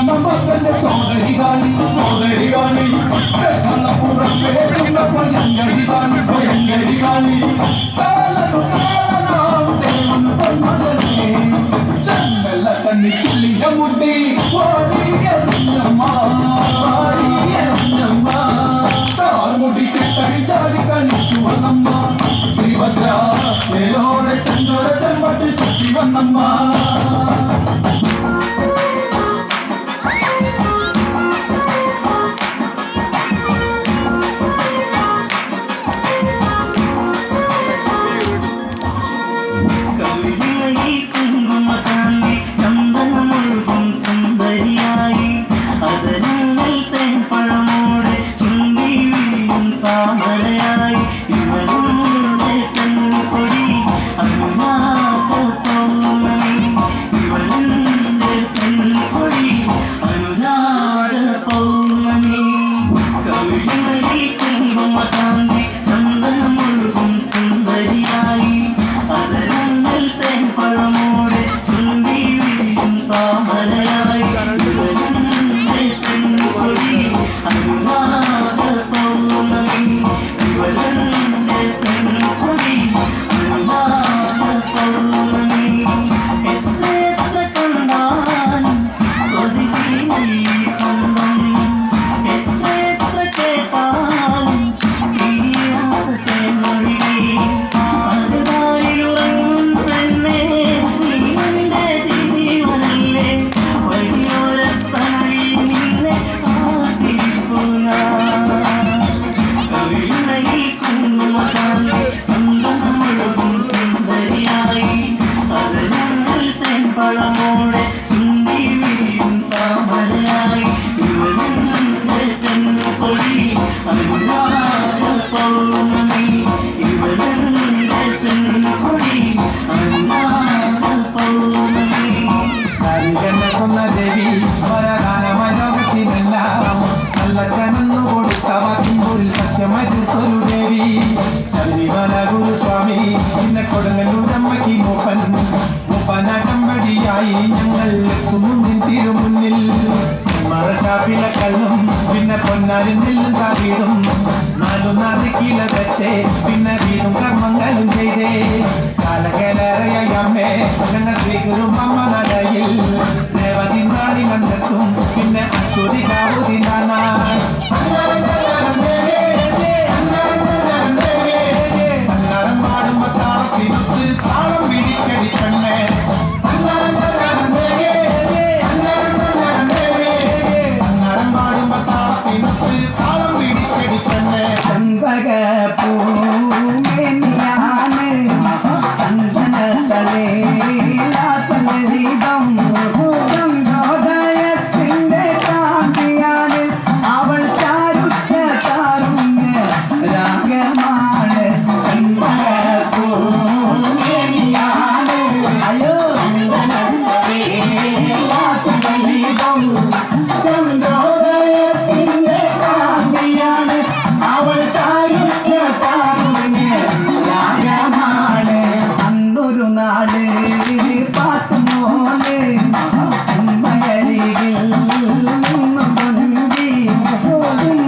മകന്റെ സോദരിതായി സോദരിതായി പുറമേ ഭയങ്കരിതായി ഭയങ്കരിതായി ചെല്ലി മുട്ടി കൊടുങ്ങല്ലൂരമ്മയ്ക്ക് മൂപ്പൻ മൂപ്പനാട്ടമ്പടിയായി ഞങ്ങൾ കുന്നുന്നിൻ തിരുമുന്നിൽ മറശാപ്പിലെ കള്ളും പിന്നെ പൊന്നാലിൽ നെല്ലും താകിടും ഞാനൊന്നതിക്കില വെച്ചേ. പിന്നെ വീതും കർമ്മങ്ങളും ചെയ്തേ. நாடு பார்த்தும் போலே உண்மையறிகள் இன்னும் தொங்கி போதும்